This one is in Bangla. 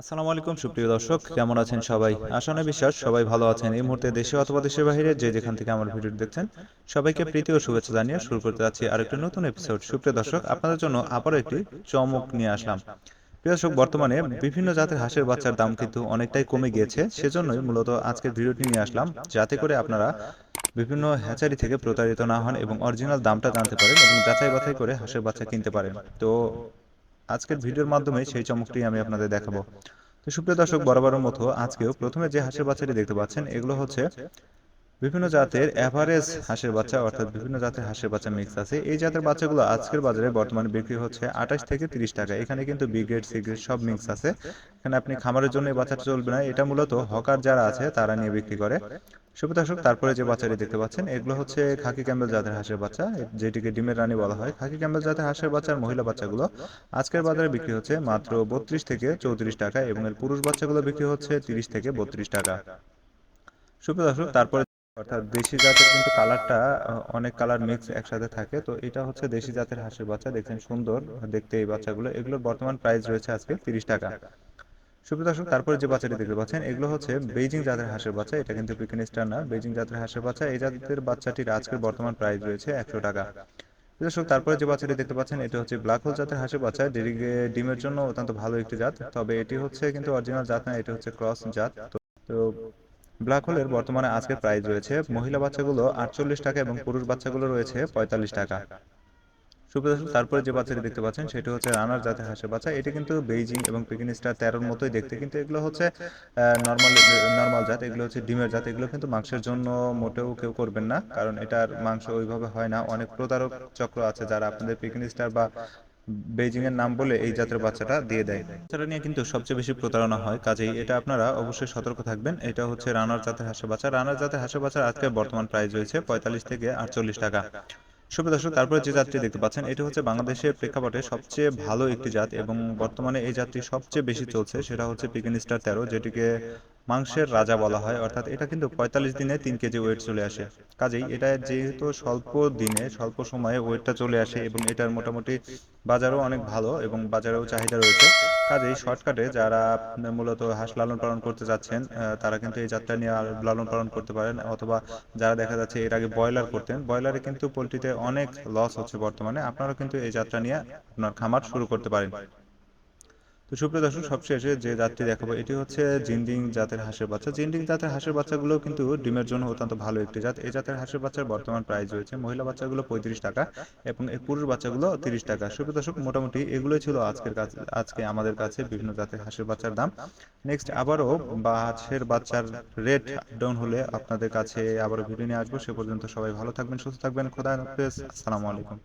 আসসালামু আলাইকুম সুপ্রিয় দর্শক কেমন আছেন সবাই? আশানা বিশ্বাস সবাই ভালো আছেন। এই মুহূর্তে দেশে অথবা দেশের বাইরে যে যেখান থেকে আমার ভিডিও দেখছেন সবাইকে প্রীতি ও শুভেচ্ছা জানিয়ে শুরু করতে যাচ্ছি আরেকটি নতুন এপিসোড সুপ্রিয় দর্শক আপনাদের জন্য আবারও একটি চমক নিয়ে আসলাম। প্রিয় দর্শক বর্তমানে বিভিন্ন জাতের হাঁসের বাচ্চার দাম কিন্তু অনেকটাই কমে গিয়েছে। সেজন্যই মূলত আজকের ভিডিওটি নিয়ে আসলাম। যাতে করে আপনারা বিভিন্ন হ্যাচারি থেকে প্রতারিত না হন এবং অরিজিনাল দামটা জানতে পারেন এবং যাচাই বাছাই করে হাঁসের বাচ্চা কিনতে পারেন তো আজকের ভিডিওর মাধ্যমে সেই চমকটি আমি আপনাদের দেখাবো। তো সুপ্রিয় দর্শক বরাবরের মতো আজকেও প্রথমে যে হাঁসের বাচ্চাটি দেখতে পাচ্ছেন এগুলো হচ্ছে বিভিন্ন জাতের এভারেজ হাঁসের বাচ্চা অর্থাৎ বিভিন্ন জাতের হাঁসের বাচ্চা মিক্স আছে। এই জাতের বাচ্চাগুলো আজকের বাজারে বর্তমানে বিক্রি হচ্ছে আঠাশ থেকে তিরিশ টাকা। এখানে কিন্তু বি গ্রেড সি গ্রেড সব মিক্স আছে। এখানে আপনি খামারের জন্য এই বাচ্চাটা চলবে না এটা মূলত হকার যারা আছে তারা নিয়ে বিক্রি করে। সুপ্রিয় দর্শক তারপরে যে বাচ্চাটি দেখতে পাচ্ছেন এগুলো হচ্ছে খাকি ক্যাম্বেল জাতের হাঁসের বাচ্চা যেটিকে ডিমের রানী বলা হয়। খাকি ক্যাম্বেল জাতের হাঁসের বাচ্চার মহিলা বাচ্চাগুলো আজকের বাজারে বিক্রি হচ্ছে মাত্র বত্রিশ থেকে চৌত্রিশ টাকা এবং এর পুরুষ বাচ্চাগুলো বিক্রি হচ্ছে তিরিশ থেকে বত্রিশ টাকা। সুপ্রিয় দর্শক তারপরে অর্থাৎ দেশি জাতের কিন্তু কালারটা অনেক কালার মিক্স একসাথে থাকে তো এটা হচ্ছে দেশি জাতের হাঁসের বাচ্চা। দেখছেন সুন্দর দেখতে এই বাচ্চাগুলো। এগুলোর বর্তমান প্রাইস রয়েছে আজকে তিরিশ টাকা। সুপ্রিয় দর্শক তারপরে যে বাচ্চাটি দেখতে পাচ্ছেন, এগুলো হচ্ছে জাতের হাঁসের বাচ্চা। এটা কিন্তু না জাতের হাঁসের বাচ্চা। এই জাতের বাচ্চাটির আজকের বর্তমান প্রাইস রয়েছে একশো টাকা। দর্শক, তারপরে যে বাচ্চাটি দেখতে পাচ্ছেন, এটা হচ্ছে ব্ল্যাক হোল জাতের হাঁসের বাচ্চা। ডিমের জন্য অত্যন্ত ভালো একটি জাত, তবে এটি হচ্ছে কিন্তু অরিজিনাল জাত না, এটি হচ্ছে ক্রস জাত। তো ব্ল্যাক হোলের বর্তমানে আজকের প্রাইস রয়েছে, মহিলা বাচ্চাগুলো আটচল্লিশ টাকা এবং পুরুষ বাচ্চাগুলো রয়েছে পঁয়তাল্লিশ টাকা। সুপ্রিয় দর্শক তারপরে যে বাচ্চাটি দেখতে পাচ্ছেন সেটা হচ্ছে রানার জাতের হাঁসের বাচ্চা। এটি কিন্তু বেইজিং এবং পিকিন স্টার তেরোর মতোই দেখতে কিন্তু এগুলো হচ্ছে নর্মাল নর্মাল জাত। এগুলো হচ্ছে ডিমের জাত। এগুলো কিন্তু মাংসের জন্য মোটেও কেউ করবেন না কারণ এটার মাংস ওইভাবে হয় না। অনেক প্রতারক চক্র আছে যারা আপনাদের পিকিন স্টার বা বেইজিং এর নাম বলে এই জাতের বাচ্চাটা দিয়ে দেয়। বাচ্চাটা নিয়ে কিন্তু সবচেয়ে বেশি প্রতারণা হয়। কাজেই এটা আপনারা অবশ্যই সতর্ক থাকবেন। এটা হচ্ছে রানার জাতের হাঁসের বাচ্চা। রানার জাতের হাঁসের বাচ্চার আজকে বর্তমান প্রাইস রয়েছে পঁয়তাল্লিশ থেকে আটচল্লিশ টাকা। সুপ্রিয় দর্শক, তারপরে যে জাতটি দেখতে পাচ্ছেন, এটা হচ্ছে বাংলাদেশের প্রেক্ষাপটে সবচেয়ে ভালো একটি জাত এবং বর্তমানে এই জাতটি সবচেয়ে বেশি চলছে, সেটা হচ্ছে পিকিন স্টার তেরো, যেটিকে মাংসের রাজা বলা হয়। অর্থাৎ এটা কিন্তু পঁয়তাল্লিশ দিনে তিন কেজি ওয়েট চলে আসে। কাজেই এটা যেহেতু স্বল্প দিনে, স্বল্প সময়ে ওয়েটটা চলে আসে এবং এটার মোটামুটি বাজারও অনেক ভালো এবং বাজারেও চাহিদা রয়েছে। কাজেই শর্টকাটে যারা মূলত হাঁস লালন পালন করতে যাচ্ছেন তারা কিন্তু এই জাতটা নিয়ে লালন পালন করতে পারেন। অথবা যারা দেখা যাচ্ছে এর আগে ব্রয়লার করতেন, ব্রয়লারে কিন্তু পোলট্রিতে অনেক লস হচ্ছে বর্তমানে। আপনারা কিন্তু এই যাত্রা নিয়ে আপনার খামার শুরু করতে পারেন। তো সুপ্রিয় দর্শক, সবশেষে যে জাতটি দেখাবো, এটি হচ্ছে জিন্ডিং জাতের হাঁসের বাচ্চা। জিন্ডিং জাতের হাঁসের বাচ্চাগুলো কিন্তু ডিমের জন্য অত্যন্ত ভালো একটি জাত। এই জাতের হাঁসের বাচ্চার বর্তমান প্রাইস রয়েছে মহিলা বাচ্চাগুলো পঁয়ত্রিশ টাকা এবং এই পুরুষ বাচ্চাগুলো তিরিশ টাকা। সুপ্রিয় দর্শক, মোটামুটি এগুলোই ছিল আজকের কাছে আজকে আমাদের কাছে বিভিন্ন জাতের হাঁসের বাচ্চার দাম। নেক্সট আবারও বা হাঁসের বাচ্চার রেট ডাউন হলে আপনাদের কাছে আবারও ভিডিও নিয়ে আসব। সে পর্যন্ত সবাই ভালো থাকবেন, সুস্থ থাকবেন। খোদা হাফেজ। আসসালামু আলাইকুম।